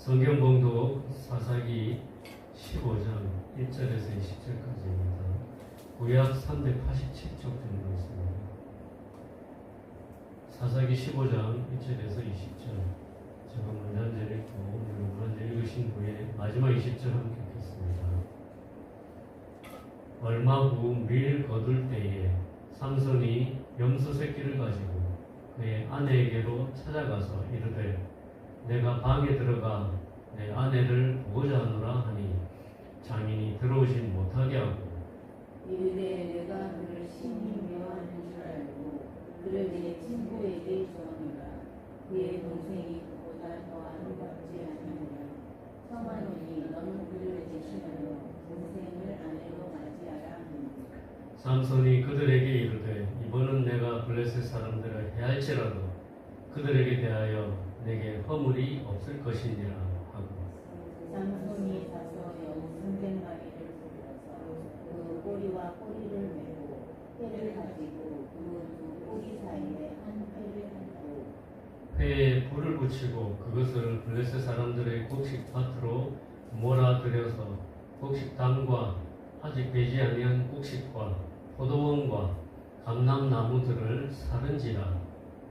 성경 봉독 사사기 15장 1절에서 20절까지입니다. 구약 387쪽 정도 있습니다. 사사기 15장 1절에서 20절 제가 먼저 읽고 여러분 읽으신 후에 마지막 20절 함께 읽겠습니다. 얼마 후 밀 거둘 때에 삼손이 염소 새끼를 가지고 그의 아내에게로 찾아가서 이르되 내가 방에 들어가 내 아내를 보고자 하노라 하니 장인이 들어오지 못하게 하고 이르되 내가 그를 심히 미워하는 줄 알고 그를 내 친구에게 주었노라. 그의 동생이 그보다 더 아름답지 않느냐 성하노니 너는 그를 대신하여 동생을 아내로 맞이하라 하니 삼손이 그들에게 이르되 이번은 내가 블레셋 사람들을 해할지라도 그들에게 대하여 내게 허물이 없을 것이니라 하고. 가서 여우 삼백 마리를 불러서 그 꼬리와 꼬리를 메고 패를 가지고 그두 꼬리 사이에 한 패를 하고. 회에 불을 붙이고 그것을 블레셋 사람들의 곡식 밭으로 몰아들여서 곡식당과 아직 배지 아니한 곡식과 포도원과 감람나무들을 사른지라.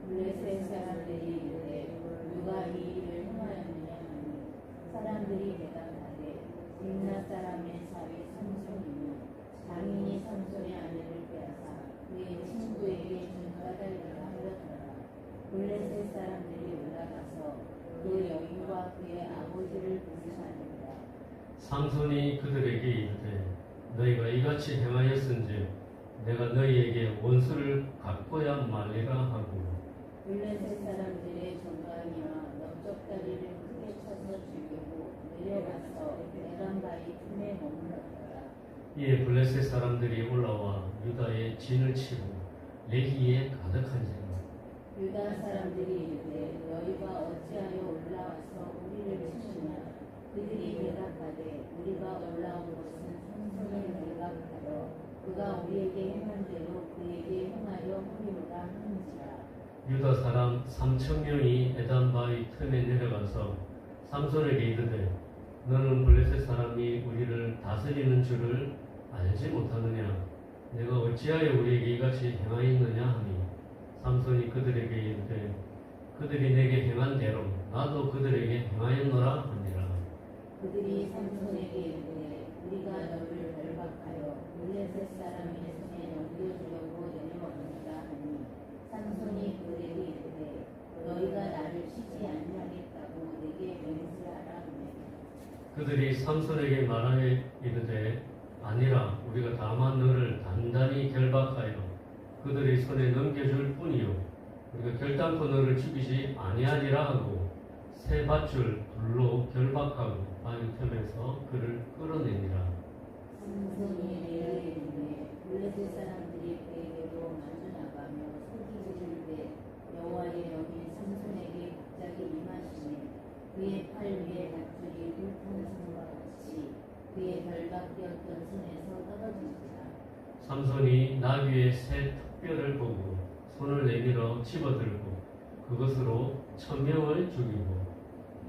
블레셋 사람들이 이르되 누가 이 일을 행하였느냐? 하니 사람들이 대답하되 딥나 사람의 사위 삼손이며 장인이 삼손의 아내를 빼앗아 그의 친구에게 준 까닭이라 하였더라. 블레셋 사람들이 올라가서 그 여인과 그의 아버지를 부르사니라. 삼손이 그들에게 이르되 너희가 이같이 행하였은즉 내가 너희에게 원수를 갚고야 말리라 하고 블레셋 사람들의 정관이와 넓적 다리를 크게 쳐서 죽이고 내려가서 에간바위 틈에 머물렀더라 이에 블레셋 사람들이 올라와 유다의 진을 치고 레기에 가득한지라 유다 사람들이 이르되 너희가 어찌하여 올라와서 우리를 치느냐? 그들이 대답하되 우리가 올라온 것은 삼손을 대답하여 그가 우리에게 행한 대로 그에게 행하려 함이로라 하는지라 유다 사람 3천 명이 에단 바위 틈에 내려가서 삼손에게 이르되 너는 블레셋 사람이 우리를 다스리는 줄을 알지 못하느냐? 내가 어찌하여 우리에게 이같이 행하였느냐 하니 삼손이 그들에게 이르되 그들이 내게 행한 대로 나도 그들에게 행하였노라 하니라. 그들이 삼손에게 이르되 우리가 너를 결박하여 블레셋 사람의 손에 넘겨주려고 내려왔노라 하니 삼손이 너희가 나를 치지 아니하겠다고 내게 맹세하라 그들이 삼손에게 말하여 이르되 아니라 우리가 다만 너를 단단히 결박하여 그들의 손에 넘겨줄 뿐이요. 우리가 결단코 너를 죽이지 아니하리라 하고 새 밧줄 불로 결박하고 바위 틈에서 그를 끌어내니라. 삼손이 내려 이르되 블레셋 사람들이 그에게로 마주 나가며 소리지를 때 여호와의 영이 삼손에게 갑자기 임하시니 그의 팔 위에 밧줄이 불타는 성과 같이 그의 결박되었던 손에서 떨어지니라 삼손이 나귀의 새 턱뼈를 보고 손을 내밀어 집어들고 그것으로 천명을 죽이고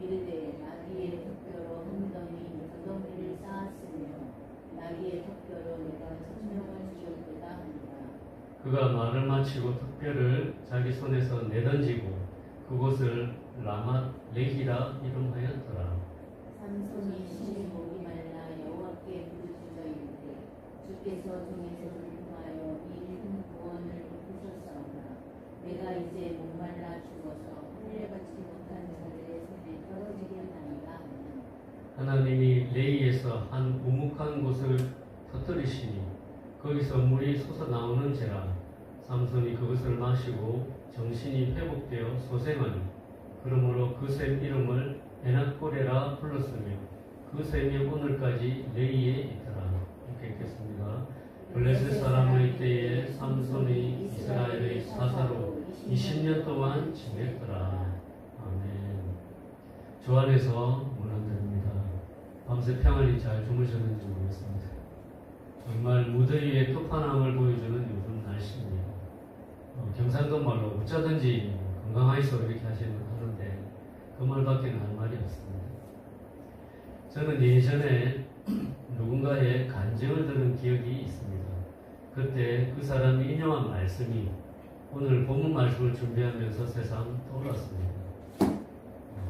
이르되 나귀의 턱뼈로 한 덩이 두 덩이를 쌓았으며 나귀의 턱뼈로 내가 천명을 지었도다 하니라. 그가 말을 마치고 턱뼈를 자기 손에서 내던지고 그곳을 라맛 레기라 이름하였더라. 삼손이 심히 목이 말라 여호와께 부르짖어 이르되 주께서 종에서를 통하여 이큰 구원을 베푸셨사오나 내가 이제 목말라 죽어서 할례받지 못한 자들의 손에 떨어지게 하나이다 하나님이 레이에서 한 우묵한 곳을 터뜨리시니 거기서 물이 솟아 나오는지라. 삼손이 그것을 마시고 정신이 회복되어 소생하니 그러므로 그 샘 이름을 에나코레라 불렀으며 그 샘이 오늘까지 레이에 있더라. 이렇게 읽겠습니다. 블레셋 사람의 때에 삼손이 이스라엘의 사사로 20년 동안 지냈더라. 아멘. 주 안에서 문안드립니다. 밤새 평안히 잘 주무셨는지 모르겠습니다. 정말 무더위에 끝판왕을 보여주는 요즘 날씨입니다. 어, 경상도 말로 어쩌든지 건강하이소 이렇게 하시는 그 말밖에 할 말이 없습니다. 저는 예전에 누군가의 간증을 들은 기억이 있습니다. 그때 그 사람이 인용한 말씀이 오늘 본문 말씀을 준비하면서 세상 떠올랐습니다.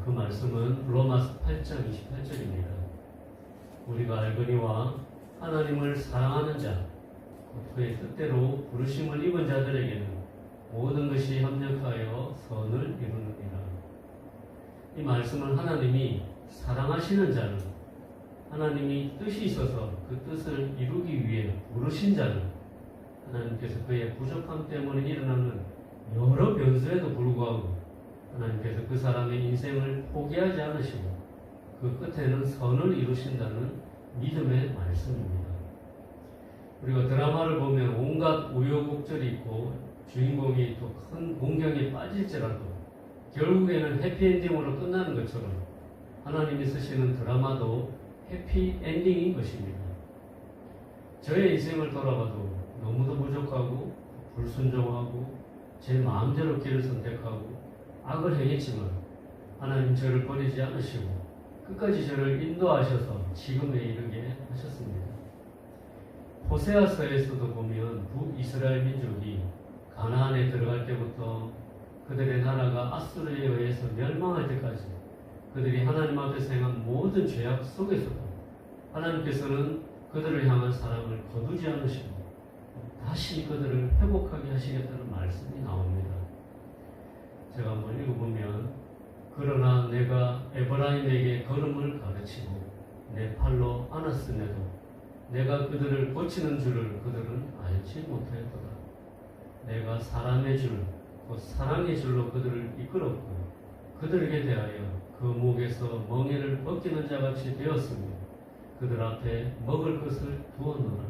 그 말씀은 로마서 8장 28절입니다. 우리가 알거니와 하나님을 사랑하는 자, 곧 그의 뜻대로 부르심을 입은 자들에게는 모든 것이 합력하여 선을 이루느니라. 이 말씀은 하나님이 사랑하시는 자는 하나님이 뜻이 있어서 그 뜻을 이루기 위해 부르신 자는 하나님께서 그의 부족함 때문에 일어나는 여러 변수에도 불구하고 하나님께서 그 사람의 인생을 포기하지 않으시고 그 끝에는 선을 이루신다는 믿음의 말씀입니다. 우리가 드라마를 보면 온갖 우여곡절이 있고 주인공이 또 큰 공경에 빠질지라도 결국에는 해피엔딩으로 끝나는 것처럼 하나님이 쓰시는 드라마도 해피엔딩인 것입니다. 저의 인생을 돌아봐도 너무도 부족하고 불순종하고 제 마음대로 길을 선택하고 악을 행했지만 하나님 저를 버리지 않으시고 끝까지 저를 인도하셔서 지금에 이르게 하셨습니다. 호세아서에서도 보면 북이스라엘 민족이 가나안에 들어갈 때부터 그들의 나라가 아수르에 의해서 멸망할 때까지 그들이 하나님 앞에서 행한 모든 죄악 속에서도 하나님께서는 그들을 향한 사랑을 거두지 않으시고 다시 그들을 회복하게 하시겠다는 말씀이 나옵니다. 제가 한번 읽어보면 그러나 내가 에브라임에게 걸음을 가르치고 내 팔로 안았음에도 내가 그들을 고치는 줄을 그들은 알지 못하였도다. 내가 사람의 줄, 곧 사랑의 줄로 그들을 이끌었고 그들에게 대하여 그 목에서 멍에를 벗기는 자같이 되었으며 그들 앞에 먹을 것을 두었노라.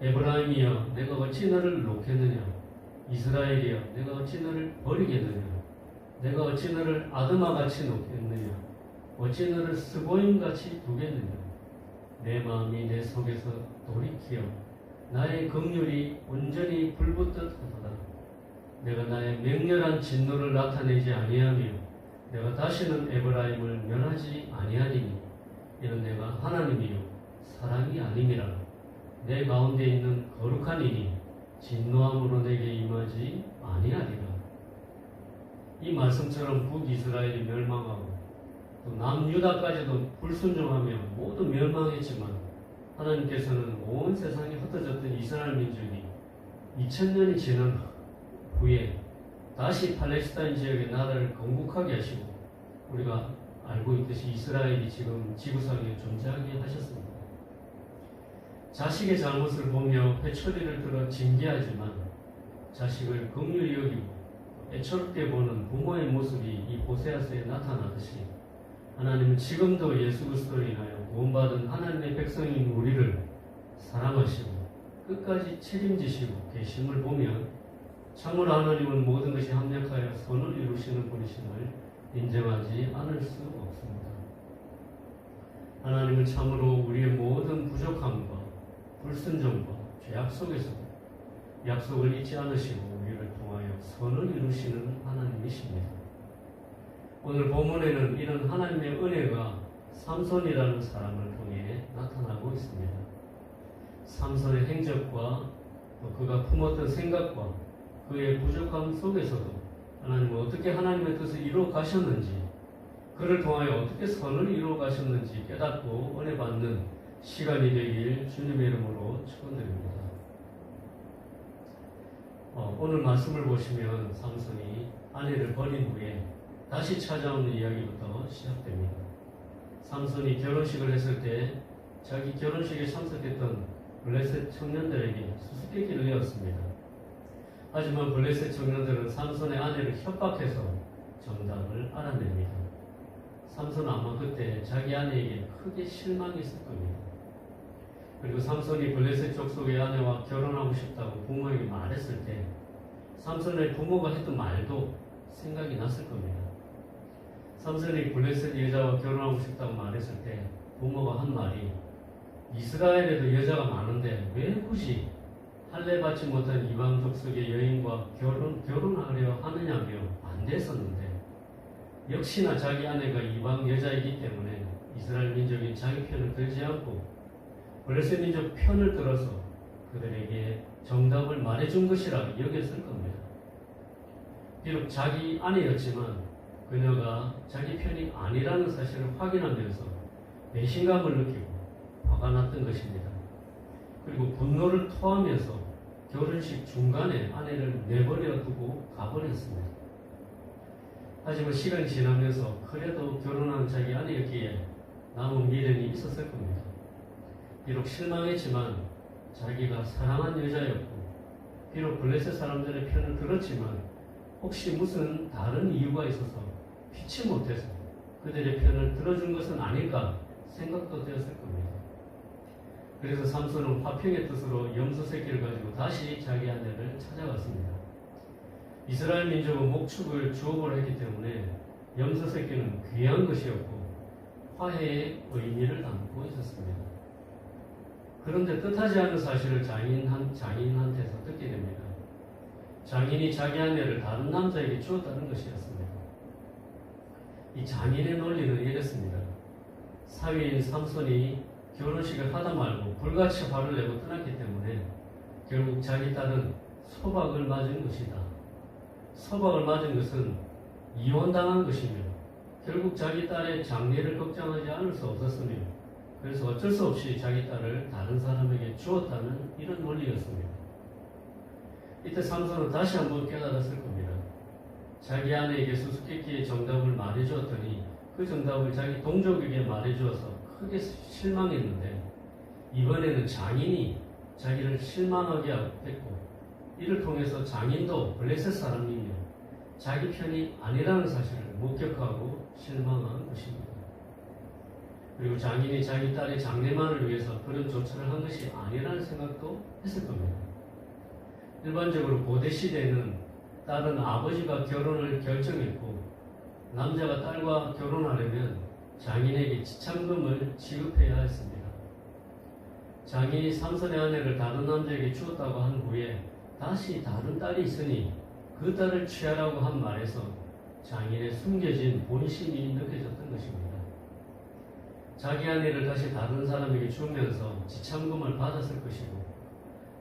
에브라임이여 내가 어찌 너를 놓겠느냐? 이스라엘이여 내가 어찌 너를 버리겠느냐? 내가 어찌 너를 아드마같이 놓겠느냐? 어찌 너를 스보임같이 두겠느냐? 내 마음이 내 속에서 돌이키어 나의 긍휼이 온전히 불붙듯 하도다 내가 나의 맹렬한 진노를 나타내지 아니하며 내가 다시는 에브라임을 면하지 아니하리니 이는 내가 하나님이요 사랑이 아님이라 내 가운데 있는 거룩한 이니 진노함으로 내게 임하지 아니하리라. 이 말씀처럼 북이스라엘이 멸망하고 또 남유다까지도 불순종하며 모두 멸망했지만 하나님께서는 온 세상에 흩어졌던 이스라엘 민족이 2000년이 지난 후에 다시 팔레스타인 지역의 나라를 건국하게 하시고 우리가 알고 있듯이 이스라엘이 지금 지구상에 존재하게 하셨습니다. 자식의 잘못을 보며 회초리를 들어 징계하지만 자식을 긍휼히 여기고 애처롭게 보는 부모의 모습이 이 호세아서에 나타나듯이 하나님은 지금도 예수 그리스도로 인하여 구원받은 하나님의 백성인 우리를 사랑하시고 끝까지 책임지시고 계심을 보면 참으로 하나님은 모든 것이 합력하여 선을 이루시는 분이심을 인정하지 않을 수 없습니다. 하나님은 참으로 우리의 모든 부족함과 불순종과 죄악 속에서도 약속을 잊지 않으시고 우리를 통하여 선을 이루시는 하나님이십니다. 오늘 본문에는 이런 하나님의 은혜가 삼손이라는 사람을 통해 나타나고 있습니다. 삼손의 행적과 또 그가 품었던 생각과 그의 부족함 속에서도 하나님은 어떻게 하나님의 뜻을 이루어 가셨는지 그를 통하여 어떻게 선을 이루어 가셨는지 깨닫고 은혜 받는 시간이 되길 주님의 이름으로 축원드립니다. 어, 오늘 말씀을 보시면 삼손이 아내를 버린 후에 다시 찾아오는 이야기부터 시작됩니다. 삼손이 결혼식을 했을 때 자기 결혼식에 참석했던 블레셋 청년들에게 수수께끼를 내었습니다. 하지만 블레셋 청년들은 삼손의 아내를 협박해서 정답을 알아냅니다. 삼손은 아마 그때 자기 아내에게 크게 실망했을 겁니다. 그리고 삼손이 블레셋 족속의 아내와 결혼하고 싶다고 부모에게 말했을 때 삼손의 부모가 했던 말도 생각이 났을 겁니다. 삼손이 블레셋 여자와 결혼하고 싶다고 말했을 때 부모가 한 말이 이스라엘에도 여자가 많은데 왜 굳이 할례 받지 못한 이방 족속의 여인과 결혼 결혼하려 하느냐며 반대했었는데 역시나 자기 아내가 이방 여자이기 때문에 이스라엘 민족이 자기 편을 들지 않고 블레셋 민족 편을 들어서 그들에게 정답을 말해준 것이라 여겼을 겁니다. 비록 자기 아내였지만 그녀가 자기 편이 아니라는 사실을 확인하면서 배신감을 느끼고 화가 났던 것입니다. 그리고 분노를 토하면서 결혼식 중간에 아내를 내버려 두고 가버렸습니다. 하지만 시간이 지나면서 그래도 결혼한 자기 아내였기에 남은 미련이 있었을 겁니다. 비록 실망했지만 자기가 사랑한 여자였고 비록 블레셋 사람들의 편을 들었지만 혹시 무슨 다른 이유가 있어서 피치 못해서 그들의 편을 들어준 것은 아닐까 생각도 되었을 겁니다. 그래서 삼손은 화평의 뜻으로 염소 새끼를 가지고 다시 자기 아내를 찾아갔습니다. 이스라엘 민족은 목축을 주업을 했기 때문에 염소 새끼는 귀한 것이었고 화해의 의미를 담고 있었습니다. 그런데 뜻하지 않은 사실을 장인한, 장인한테서 듣게 됩니다. 장인이 자기 아내를 다른 남자에게 주었다는 것이었습니다. 이 장인의 논리는 이랬습니다. 사위인 삼손이 결혼식을 하다 말고 불같이 화를 내고 떠났기 때문에 결국 자기 딸은 소박을 맞은 것이다. 소박을 맞은 것은 이혼당한 것이며 결국 자기 딸의 장례를 걱정하지 않을 수 없었으며 그래서 어쩔 수 없이 자기 딸을 다른 사람에게 주었다는 이런 논리였습니다. 이때 삼손은 다시 한번 깨달았을 겁니다. 자기 아내에게 수수께끼의 정답을 말해주었더니 그 정답을 자기 동족에게 말해주어서 크게 실망했는데 이번에는 장인이 자기를 실망하게 했고 이를 통해서 장인도 블레셋 사람이며 자기 편이 아니라는 사실을 목격하고 실망한 것입니다. 그리고 장인이 자기 딸의 장래만을 위해서 그런 조처를 한 것이 아니라는 생각도 했을 겁니다. 일반적으로 고대 시대에는 딸은 아버지가 결혼을 결정했고 남자가 딸과 결혼하려면 장인에게 지참금을 지급해야 했습니다. 장인이 삼선의 아내를 다른 남자에게 주었다고 한 후에 다시 다른 딸이 있으니 그 딸을 취하라고 한 말에서 장인의 숨겨진 본심이 느껴졌던 것입니다. 자기 아내를 다시 다른 사람에게 주면서 지참금을 받았을 것이고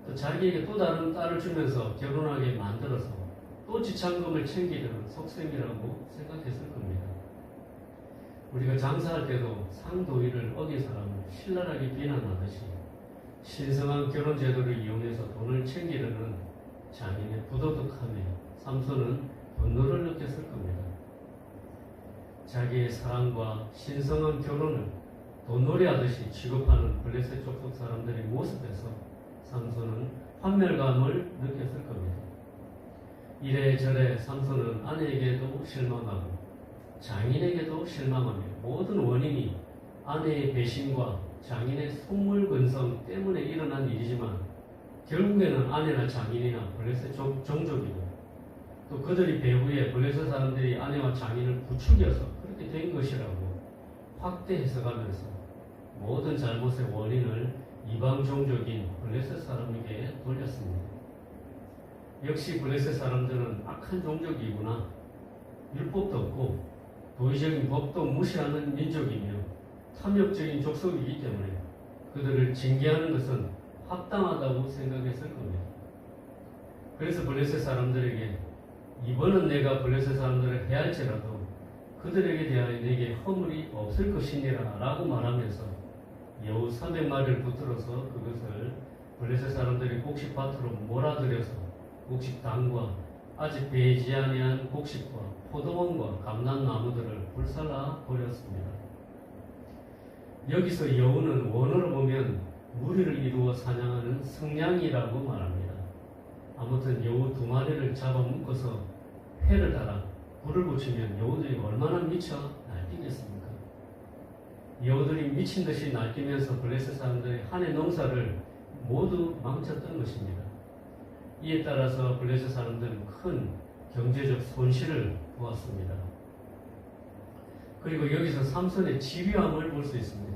또 자기에게 또 다른 딸을 주면서 결혼하게 만들어서 또 지참금을 챙기려는 속셈이라고 생각했을 겁니다. 우리가 장사할 때도 상도의를 어긴 사람을 신랄하게 비난하듯이 신성한 결혼 제도를 이용해서 돈을 챙기려는 장인의 부도덕함에 삼손은 분노를 느꼈을 겁니다. 자기의 사랑과 신성한 결혼을 돈놀이하듯이 취급하는 블레셋 족속 사람들의 모습에서 삼손은 환멸감을 느꼈을 겁니다. 이래저래 삼손은 아내에게도 실망하고 장인에게도 실망하며 모든 원인이 아내의 배신과 장인의 속물근성 때문에 일어난 일이지만 결국에는 아내나 장인이나 블레셋 종- 종족이고 또 그들이 배후에 블레셋 사람들이 아내와 장인을 부추겨서 그렇게 된 것이라고 확대 해석하면서 모든 잘못의 원인을 이방 종족인 블레셋 사람에게 돌렸습니다. 역시 블레셋 사람들은 악한 종족이구나. 율법도 없고 도의적인 법도 무시하는 민족이며 탐욕적인 족속이기 때문에 그들을 징계하는 것은 합당하다고 생각했을 겁니다. 그래서 블레셋 사람들에게 이번은 내가 블레셋 사람들을 해할지라도 그들에게 대하여 내게 허물이 없을 것이니라 라고 말하면서 여우 300마리를 붙들어서 그것을 블레셋 사람들이 곡식 밭으로 몰아들여서 곡식 당과 아직 배지 아니한 곡식과 포도원과 감람나무들을 불살라 버렸습니다. 여기서 여우는 원어로 보면 무리를 이루어 사냥하는 성냥이라고 말합니다. 아무튼 여우 두 마리를 잡아 묶어서 회를 달아 불을 붙이면 여우들이 얼마나 미쳐 날뛰겠습니까? 여우들이 미친 듯이 날뛰면서 블레셋 사람들의 한해 농사를 모두 망쳤던 것입니다. 이에 따라서 블레셋 사람들은 큰 경제적 손실을 보았습니다. 그리고 여기서 삼손의 집요함을 볼 수 있습니다.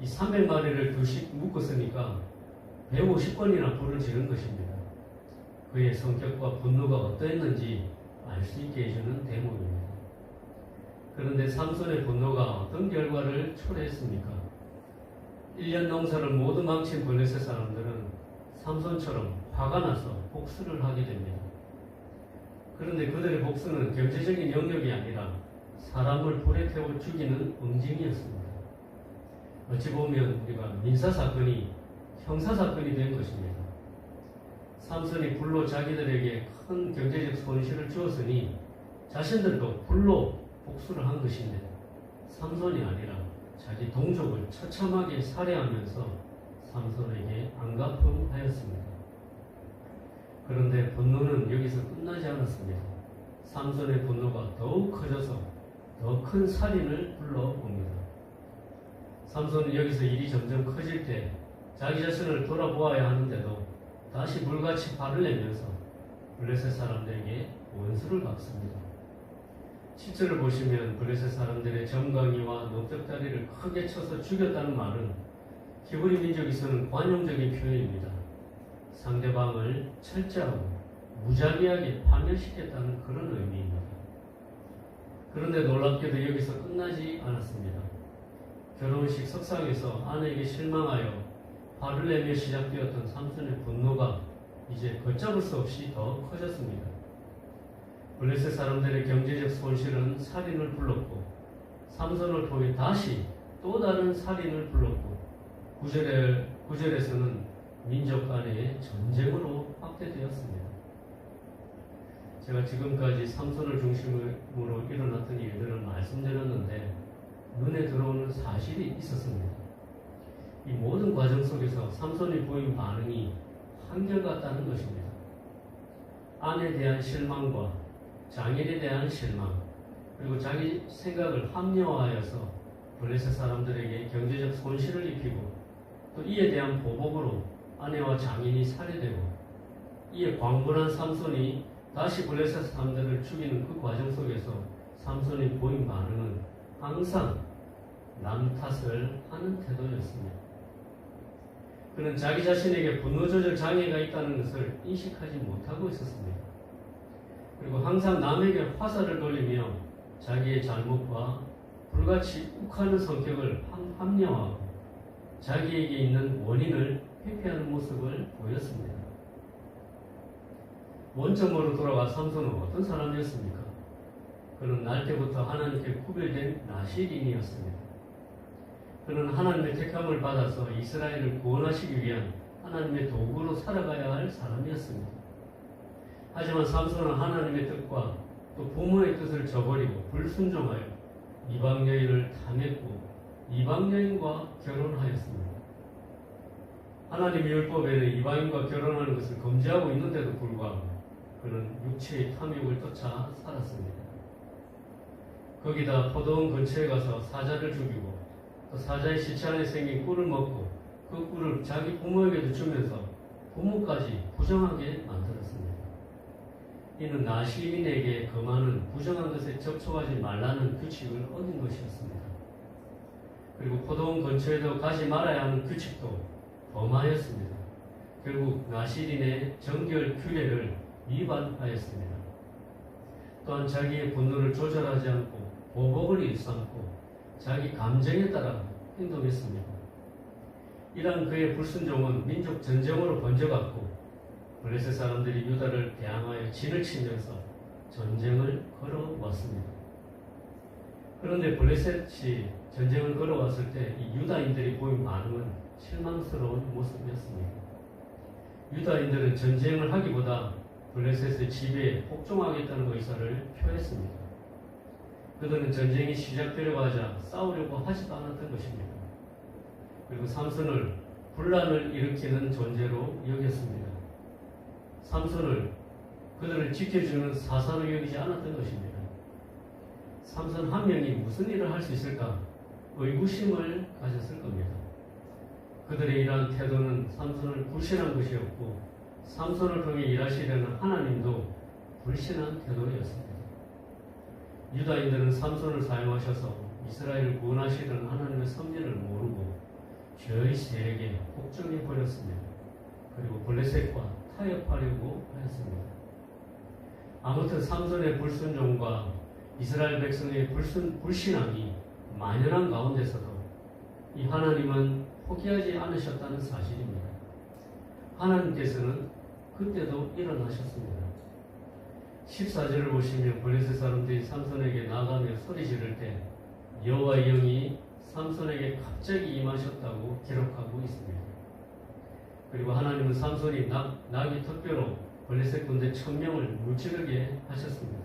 이 300마리를 두씩 묶었으니까 150번이나 불을 지른 것입니다. 그의 성격과 분노가 어떠했는지 알 수 있게 해주는 대목입니다. 그런데 삼손의 분노가 어떤 결과를 초래했습니까? 1년 농사를 모두 망친 블레셋 사람들은 삼손처럼 화가 나서 복수를 하게 됩니다. 그런데 그들의 복수는 경제적인 영역이 아니라 사람을 불에 태워 죽이는 응징이었습니다. 어찌 보면 우리가 민사 사건이 형사 사건이 된 것입니다. 삼손이 불로 자기들에게 큰 경제적 손실을 주었으니 자신들도 불로 복수를 한 것인데 삼손이 아니라 자기 동족을 처참하게 살해하면서 삼손에게 안갚음하였습니다. 그런데 분노는 여기서 끝나지 않았습니다. 삼손의 분노가 더욱 커져서 더 큰 살인을 불러옵니다. 삼손은 여기서 일이 점점 커질 때 자기 자신을 돌아보아야 하는데도 다시 물같이 화를 내면서 블레셋 사람들에게 원수를 갚습니다. 7절을 보시면 블레셋 사람들의 점강이와 넙적다리를 크게 쳐서 죽였다는 말은 히브리 민족에서는 관용적인 표현입니다. 상대방을 철저하고 무자비하게 파멸시켰다는 그런 의미입니다. 그런데 놀랍게도 여기서 끝나지 않았습니다. 결혼식 석상에서 아내에게 실망하여 화를 내며 시작되었던 삼손의 분노가 이제 걷잡을 수 없이 더 커졌습니다. 블레셋 사람들의 경제적 손실은 살인을 불렀고 삼손을 통해 다시 또 다른 살인을 불렀고 구절에, 구절에서는 민족 간의 전쟁으로 확대되었습니다. 제가 지금까지 삼손을 중심으로 일어났던 일들을 말씀드렸는데 눈에 들어오는 사실이 있었습니다. 이 모든 과정 속에서 삼손이 보인 반응이 한결같다는 것입니다. 아내에 대한 실망과 장인에 대한 실망, 그리고 자기 생각을 합리화하여서 블레셋 사람들에게 경제적 손실을 입히고 또 이에 대한 보복으로 아내와 장인이 살해되고 이에 광분한 삼손이 다시 블레셋 사람들을 죽이는 그 과정 속에서 삼손이 보인 반응은 항상 남 탓을 하는 태도였습니다. 그는 자기 자신에게 분노 조절 장애가 있다는 것을 인식하지 못하고 있었습니다. 그리고 항상 남에게 화살을 돌리며 자기의 잘못과 불같이 욱하는 성격을 함- 합리화하고 자기에게 있는 원인을 회피하는 모습을 보였습니다. 원점으로 돌아가 삼손은 어떤 사람이었습니까? 그는 날 때부터 하나님께 구별된 나시린이었습니다. 그는 하나님의 택함을 받아서 이스라엘을 구원하시기 위한 하나님의 도구로 살아가야 할 사람이었습니다. 하지만 삼손은 하나님의 뜻과 또 부모의 뜻을 저버리고 불순종하여 이방 여인을 탐했고 이방 여인과 결혼하였습니다. 하나님의 율법에는 이방인과 결혼하는 것을 금지하고 있는데도 불구하고 그는 육체의 탐욕을 쫓아 살았습니다. 거기다 포도원 근처에 가서 사자를 죽이고 또 사자의 시체 안에 생긴 꿀을 먹고 그 꿀을 자기 부모에게도 주면서 부모까지 부정하게 만들었습니다. 이는 나시민에게 금하는 부정한 것에 접촉하지 말라는 규칙을 어긴 것이었습니다. 그리고 포도원 근처에도 가지 말아야 하는 규칙도 범하였습니다. 결국 나시린의 정결 규례를 위반하였습니다. 또한 자기의 분노를 조절하지 않고 보복을 일삼고 자기 감정에 따라 행동했습니다. 이러한 그의 불순종은 민족 전쟁으로 번져갔고 블레셋 사람들이 유다를 대항하여 진을 치면서 전쟁을 걸어왔습니다. 그런데 블레셋이 전쟁을 걸어왔을 때 이 유다인들이 보인 반응은 실망스러운 모습이었습니다. 유다인들은 전쟁을 하기보다 블레셋의 지배에 복종하겠다는 의사를 표했습니다. 그들은 전쟁이 시작되려고 하자 싸우려고 하지도 않았던 것입니다. 그리고 삼손을 분란을 일으키는 존재로 여겼습니다. 삼손을 그들을 지켜주는 사사로 여기지 않았던 것입니다. 삼손 한 명이 무슨 일을 할 수 있을까 의구심을 가졌을 겁니다. 그들의 이러한 태도는 삼손을 불신한 것이었고 삼손을 통해 일하시려는 하나님도 불신한 태도였습니다. 유다인들은 삼손을 사용하셔서 이스라엘을 구원하시려는 하나님의 섭리를 모르고 죄의 세력에 복종해 버렸습니다. 그리고 블레셋과 타협하려고 하였습니다. 아무튼 삼손의 불순종과 이스라엘 백성의 불순, 불신앙이 만연한 가운데서도 이 하나님은 포기하지 않으셨다는 사실입니다. 하나님께서는 그때도 일어나셨습니다. 14절을 보시면 블레셋 사람들이 삼손에게 나가며 소리 지를 때 여호와의 영이 삼손에게 갑자기 임하셨다고 기록하고 있습니다. 그리고 하나님은 삼손이 낙, 낙이 특별로 블레셋 군대 천명을 무찌르게 하셨습니다.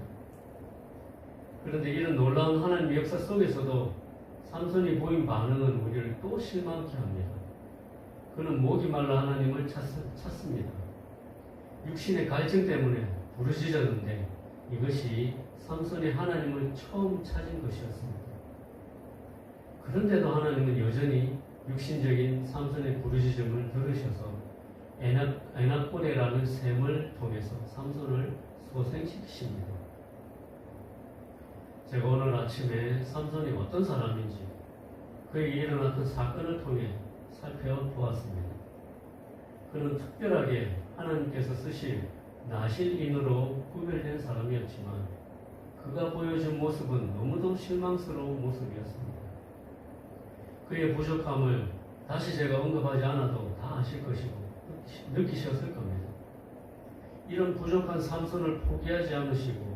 그런데 이런 놀라운 하나님의 역사 속에서도 삼손이 보인 반응은 우리를 또 실망케 합니다. 그는 목이 말라 하나님을 찾, 찾습니다. 육신의 갈증 때문에 부르짖었는데 이것이 삼손이 하나님을 처음 찾은 것이었습니다. 그런데도 하나님은 여전히 육신적인 삼손의 부르짖음을 들으셔서 에낙고레라는 샘을 통해서 삼손을 소생시키십니다. 제가 오늘 아침에 삼손이 어떤 사람인지 그에게 일어났던 사건을 통해 살펴보았습니다. 그는 특별하게 하나님께서 쓰실 나실인으로 구별된 사람이었지만 그가 보여준 모습은 너무도 실망스러운 모습이었습니다. 그의 부족함을 다시 제가 언급하지 않아도 다 아실 것이고 느끼셨을 겁니다. 이런 부족한 삼손을 포기하지 않으시고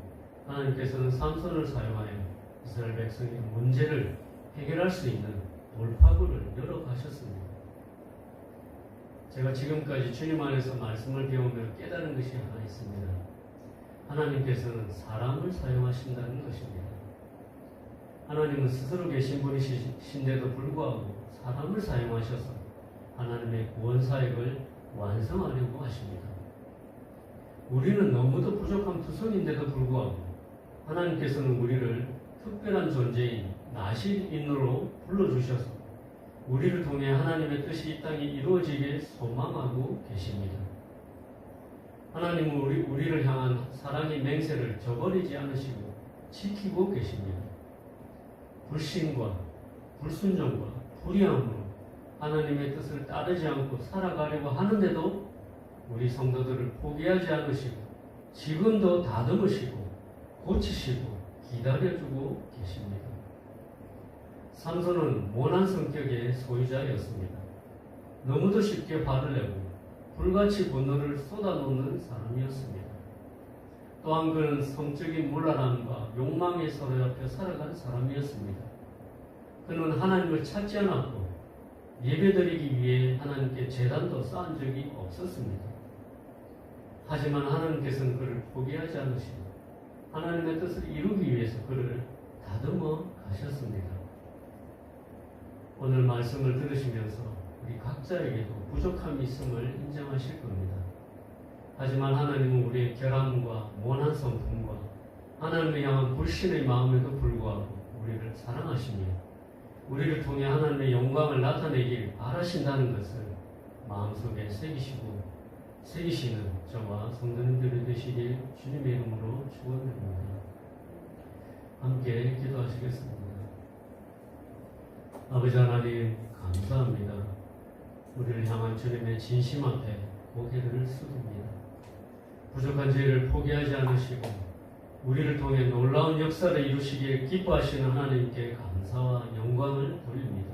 하나님께서는 삼손을 사용하여 이스라엘 백성의 문제를 해결할 수 있는 돌파구를 열어가셨습니다. 제가 지금까지 주님 안에서 말씀을 배우며 깨달은 것이 하나 있습니다. 하나님께서는 사람을 사용하신다는 것입니다. 하나님은 스스로 계신 분이신데도 불구하고 사람을 사용하셔서 하나님의 구원 사역을 완성하려고 하십니다. 우리는 너무도 부족한 투성인데도 불구하고 하나님께서는 우리를 특별한 존재인 나실인으로 불러주셔서 우리를 통해 하나님의 뜻이 이 땅에 이루어지게 소망하고 계십니다. 하나님은 우리, 우리를 향한 사랑의 맹세를 저버리지 않으시고 지키고 계십니다. 불신과 불순종과 불의함으로 하나님의 뜻을 따르지 않고 살아가려고 하는데도 우리 성도들을 포기하지 않으시고 지금도 다듬으시고 고치시고 기다려주고 계십니다. 삼손은 모난 성격의 소유자였습니다. 너무도 쉽게 화를 내고 불같이 분노를 쏟아놓는 사람이었습니다. 또한 그는 성적인 물란함과 욕망에 사로잡혀 살아간 사람이었습니다. 그는 하나님을 찾지 않았고 예배드리기 위해 하나님께 재단도 쌓은 적이 없었습니다. 하지만 하나님께서는 그를 포기하지 않으시고 하나님의 뜻을 이루기 위해서 그를 다듬어 가셨습니다. 오늘 말씀을 들으시면서 우리 각자에게도 부족함이 있음을 인정하실 겁니다. 하지만 하나님은 우리의 결함과 모난 성품과 하나님을 향한 불신의 마음에도 불구하고 우리를 사랑하시며 우리를 통해 하나님의 영광을 나타내길 바라신다는 것을 마음속에 새기시고 새기시는 저와 성도님들이 되시길 주님의 이름으로 축원드립니다. 함께 기도하시겠습니다. 아버지 하나님 감사합니다. 우리를 향한 주님의 진심 앞에 고개를 숙입니다. 부족한 죄를 포기하지 않으시고 우리를 통해 놀라운 역사를 이루시기에 기뻐하시는 하나님께 감사와 영광을 돌립니다.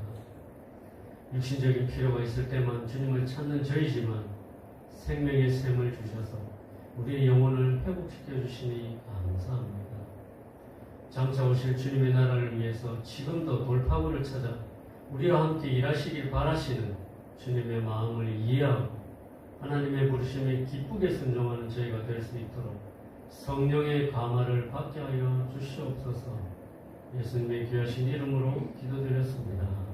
육신적인 필요가 있을 때만 주님을 찾는 저희지만 생명의 샘을 주셔서 우리의 영혼을 회복시켜 주시니 감사합니다. 장차 오실 주님의 나라를 위해서 지금도 돌파구를 찾아 우리와 함께 일하시길 바라시는 주님의 마음을 이해하고 하나님의 부르심에 기쁘게 순종하는 저희가 될 수 있도록 성령의 감화를 받게 하여 주시옵소서 예수님의 귀하신 이름으로 기도드렸습니다.